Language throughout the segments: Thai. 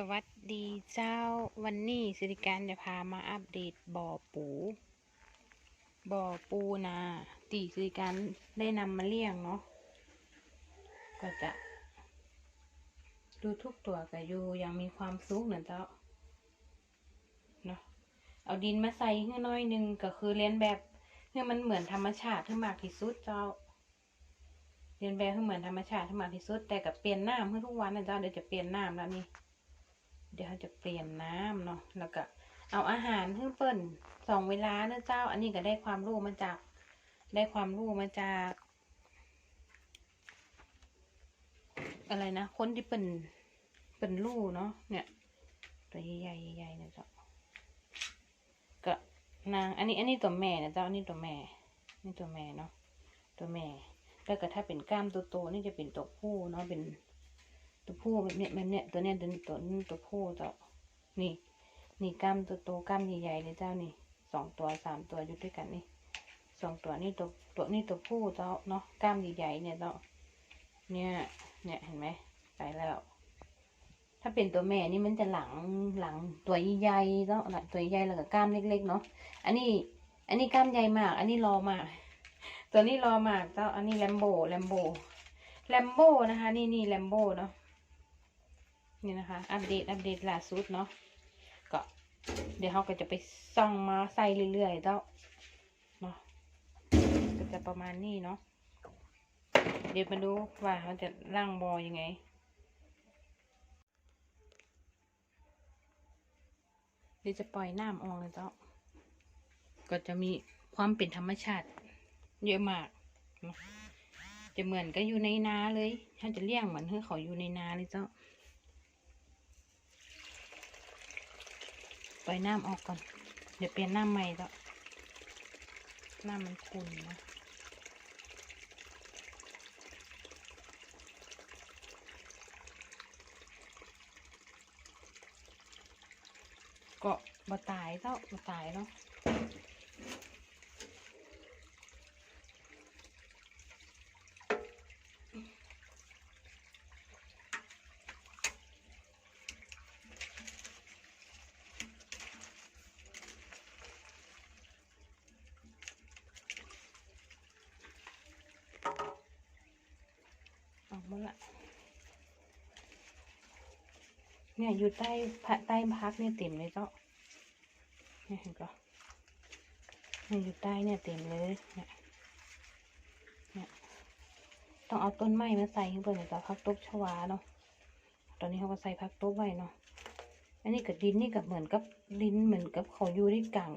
สวัสดีเจ้าวันนี้สิริการจะพามาอัปเดตบ่อปู บ่อปูนาตีสิริการได้นำมาเลี้ยงเนาะก็จะ ดูทุกตัวกับอยู่ยังมีความสุขเนอะเจ้าเนาะเอาดินมาใส่ให้น้อยนึงก็คือเลียนแบบให้มันเหมือนธรรมชาติให้มากที่สุดเจ้าเรียนแบบให้เหมือนธรรมชาติให้มากที่สุดแต่กับเปลี่ยนน้ำให้ทุกวันนะเจ้าเดี๋ยวจะเปลี่ยนน้ำแล้วนี่ เดี๋ยวเราจะเปลี่ยนน้ำเนาะแล้วก็เอาอาหารให้เปิ้นสองเวลาเนะเจ้า อันนี้ก็ได้ความรู้มาจาก ได้ความรู้มาจาก อะไรนะ คนที่เป็นเป็นลูกเนาะเนี่ย ตัวใหญ่ใหญ่นะเจ้าก็นางอันนี้อันนี้ตัวแม่นะเจ้าอันนี้ตัวแม่ นี่ตัวแม่เนาะตัวแม่แล้วก็ถ้าเป็นกล้ามตัวโตนี่จะเป็นตัวผู้เนาะเป็น ตัวผู้แบบเนี้ยแบบเนี้ยตัวเนี้ยตัวนี้ตัวนี้ตัวผู้เจ้านี่ นี่กล้ามตัวโตกล้ามใหญ่ๆเลยเจ้านี่สองตัวสามตัวอยู่ด้วยกันนี่สองตัวนี่ตัวตัวนี่ตัวผู้เจ้าเนาะกล้ามใหญ่ๆเนี่ยเจ้าเนี่ยเนี่ยเห็นไหมไปแล้ว ถ้าเป็นตัวแม่นี่มันจะหลังหลังตัวใหญ่ๆเจ้าหลังตัวใหญ่แล้วก็กล้ามเล็กๆเนาะอันนี้ อันนี้กล้ามใหญ่มาก อันนี้รอมากตัวนี้รอมากเจ้าอันนี้แลมโบแลมโบแลมโบนะคะ นี่นี่แลมโบเนาะ นี่นะคะ อัปเดต อัปเดตล่าสุดเนาะ ก็ เดี๋ยวเขาก็จะไปส่องมาใส่เรื่อยๆเจ้าเนาะ ก็จะประมาณนี้เนาะ เดี๋ยวมาดูว่าเขาจะล่างบอยังไงเดี๋ยวจะปล่อยน้ำออกเลยเจ้าก็จะมีความเป็นธรรมชาติ เยอะมากเนาะจะเหมือนก็อยู่ในนาเลยเขาจะเลี้ยงเหมือนให้เขาอยู่ในนาเลยเจ้า ปล่อยน้ำออกก่อน เดี๋ยวเปลี่ยนน้ำใหม่แล้วน้ำมันขุ่นนะก็บ่ตายเจ้าบ่ตายเนาะ หมาละเนี่ยอยู่ใต้ใต้พักเนี่ยเต็มเลยเจ้าเนี่ยเห็นก็เนี่ยอยู่ใต้เนี่ยเต็มเลยเนี่ยเนี่ยต้องเอาต้นไม้มาใส่ข้างบนเนี่ยจ้ะพักตบชวาเนาะตอนนี้เขาก็ใส่พักตบไว้เนาะอันนี้กับดินนี่กับเหมือนกับดินเหมือนกับเขาอยู่ที่กลาง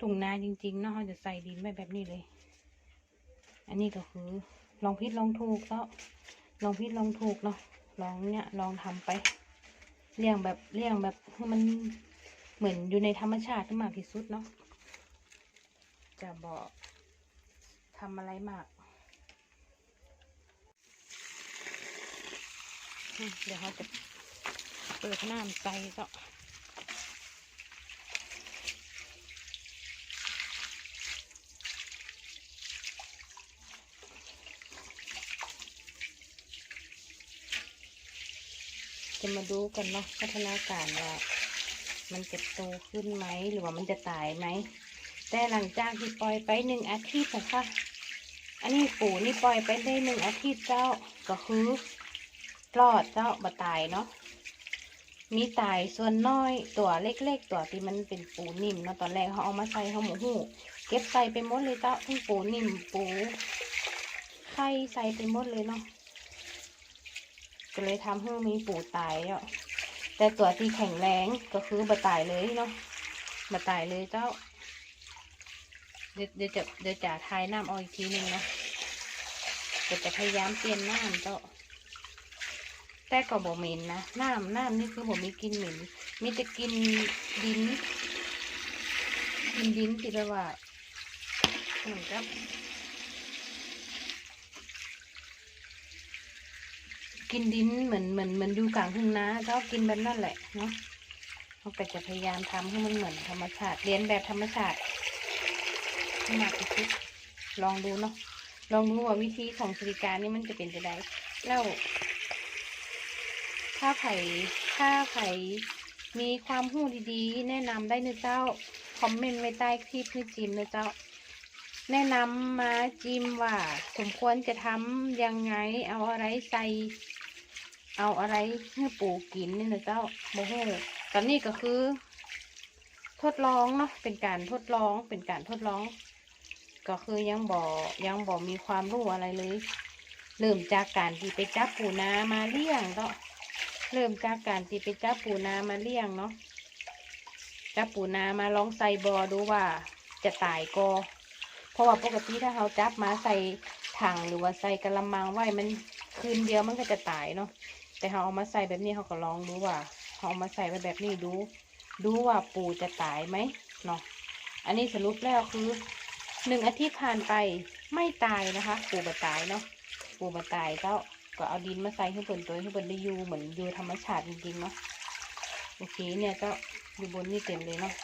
ทุ่งนาจริงๆเนาะเขาจะใส่ดินไว้แบบนี้เลย อันนี้ก็คือลองพิดลองถูกเนาะ ลองพิดลองถูกเนาะลองเนี่ยลองทำไปเลี้ยงแบบเลี้ยงแบบให้มันเหมือนอยู่ในธรรมชาติมากที่สุดเนาะจะบอกทำอะไรมาก เดี๋ยวเขาจะเปิดน้ำใส่ก็ จะมาดูกันเนาะพัฒนาการว่ามันจะโตขึ้นไหมหรือว่ามันจะตายไหม แต่หลังจากที่ปล่อยไปหนึ่งอาทิตย์นะคะอันนี้ปู่นี่ปล่อยไปได้หนึ่งอาทิตย์เจ้าก็คือรอดเจ้าบ่ตายเนาะมีตายส่วนน้อยตัวเล็กๆ ตัวที่มันเป็นปูนิ่มเนาะตอนแรกเขาเอามาใส่เขาหมูหูเก็บใส่ไปหมดเลยเจ้าทั้งปูนิ่มปูไข่ใส่ไปหมดเลยเนาะ ก็เลยทำให้มีปูตายอะแต่ตัวที่แข็งแรงก็คือบะตายเลยเนาะบะตายเลยเจ้า เดี๋ยวเดี๋ยวจะเดี๋ยวจะทายน้ำเอาอีกทีหนึ่งนะเดี๋ยวจะพยายามเปลี่ยนน้ำเจ้า แต่ก็บ่เหม็นนะน้ำน้ำนี่คือบ่มีกินเหม็นมีแต่กินดินกินดินที่แบบว่าเหมือนกับ กินดินเหมือนเหมือนเหมือนอยู่กลางทุ่งนาเจ้ากินแบบนั่นแหละเนาะเราก็จะพยายามทำให้มันเหมือนธรรมชาติเรียนแบบธรรมชาติมากที่สุดลองดูเนาะลองดูว่าวิธีของสริการนี่มันจะเป็นจะไดแล้วถ้าไผ่ถ้าไผ่มีความหู้ดีๆ แนะนำได้นะเจ้าคอมเมนต์ไว้ใต้คลิปให้จิมนะเจ้า แนะนำมาจิมว่า สมควรจะทำยังไงเอาอะไรใส่ เอาอะไรให้ปู่กินนี่นะเจ้าโมโหตอนนี้ก็คือ ทดลองเนาะเป็นการทดลองเป็นการทดลอง ก็คือยังบ่ยังบ่มีความรู้อะไรเลยเริ่มจากการที่ไปจับปูนามาเลี้ยงเนาะเริ่มจากการที่ไปจับปูนามาเลี้ยงเนาะจับปูนามาลองใส่บอดูว่าจะตายกอเพราะว่าปกติถ้าเราจับมาใส่ถังหรือว่าใส่กระมังไว้มันคืนเดียวมันก็จะตายเนาะ แต่เราเอามาใส่แบบนี้เขาก็ลองดูว่าเราเอามาใส่ไว้แบบนี้ดูดูว่าปูจะตายไหมเนาะอันนี้สรุปแล้วคือหนึ่งอาทิตย์ผ่านไปไม่ตายนะคะ ปูบตายเนาะปูมาตายเจ้าก็เอาดินมาใส่ให้เปิ่นตัวให้เปิ่นได้อยู่เหมือนอยู่ธรรมชาติจริงๆเนาะโอเคเนี่ยเจ้าอยู่บนนี่เต็มเลยเนาะ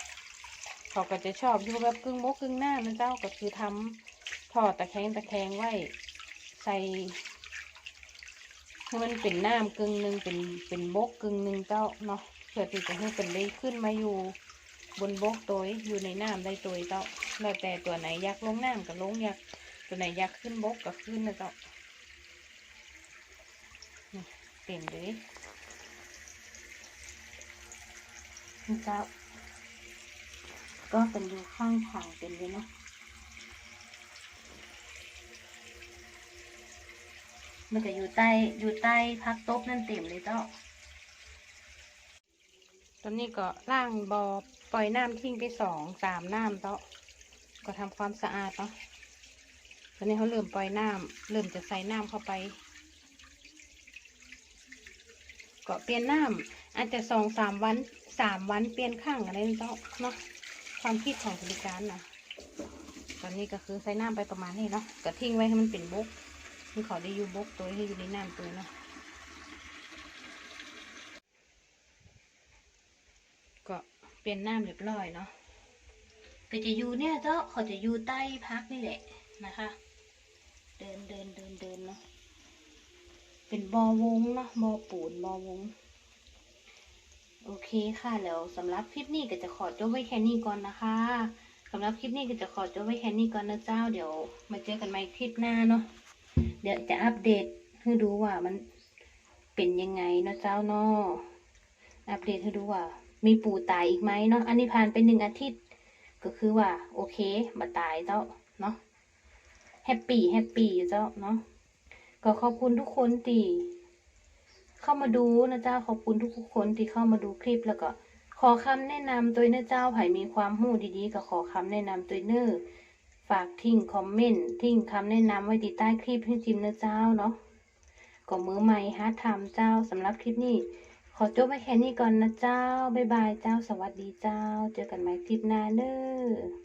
เขาก็จะชอบอยู่แบบกึ่งมกกึ่งหน้านะเจ้าก็คือทำทอดตะแคงตะแคงไว้ใส่ มันเป็นน้ำกึ่งหนึ่งเป็นเป็นบกกึ่งหนึ่งเจ้าเนาะเพื่อที่จะให้เป็นได้ขึ้นมาอยู่บนบกตัวอยู่ในน้ำได้ตัวเจ้าแล้วแต่ตัวไหนอยากลงน้ำก็ลงอยากตัวไหนอยากขึ้นบกก็ขึ้นนะเจ้าเต็มเลยนะเจ้าก็เป็นอยู่ข้างถังเต็มเลยเนาะ มันจะอยู่ใต้อยู่ใต้พักโต๊ะนั่นเต็มเลยเจ้า ตอนนี้ก็ล่างบอปล่อยน้ำทิ้งไปสองสามน้ำเจ้าก็ทำความสะอาดเนาะ ตอนนี้เขาเริ่มปล่อยน้ำเริ่มจะใส่น้ำเข้าไป ก็เปลี่ยนน้ำอาจจะสองสามวันสามวันเปลี่ยนข้างอะไรเจ้าเนาะความคิดของบริการนะตอนนี้ก็คือใส่น้ำไปประมาณนี้เนาะก็ทิ้งไว้ให้มันเป็นบุก มันขอได้อยู่บกตัวให้อยู่ในน้ำตัวเนาะก็เปลี่ยนน้ำเรียบร้อยเนาะก็จะอยู่เนี่ยเจ้าเขาจะอยู่ใต้พักนี่แหละนะคะ เดินเดินเดินเดินเนาะเป็นบอวงเนาะบอปูนบอวงโอเคค่ะแล้วสำหรับคลิปนี้ก็จะขอจบไว้แค่นี้ก่อนนะคะสำหรับคลิปนี้ก็จะขอจบไว้แค่นี้ก่อนนะเจ้า เดี๋ยวมาเจอกันใหม่คลิปหน้าเนาะ เดี๋ยวจะอัปเดตให้ดูว่ามันเป็นยังไงนะเจ้าเนาะอัปเดตให้ดูว่า มีปูตายอีกไหมเนาะอันนี้ผ่านไปหนึ่งอาทิตย์ ก็คือว่า โอเคมาตายเจ้าเนาะแฮปปี้แฮปปี้เจ้าเนาะก็ขอบคุณทุกคนที่เข้ามาดูนะเจ้าขอบคุณทุกคนที่เข้ามาดูคลิปแล้วก็ขอคำแนะนำตัวเนะเจ้าไผ่มีความหู้ดีๆก็ขอคำแนะนำตัวเนอร์ ฝากทิ้งคอมเมนต์ทิ้งคำแนะนำไว้ที่ใต้คลิปให้จิมนะเจ้าเนาะก็มือใหม่ฮะทำเจ้าสำหรับคลิปนี้ ขอจบไว้แค่นี้ก่อนนะเจ้า บ๊ายบายเจ้า สวัสดีเจ้า เจอกันใหม่คลิปหน้าเด้อ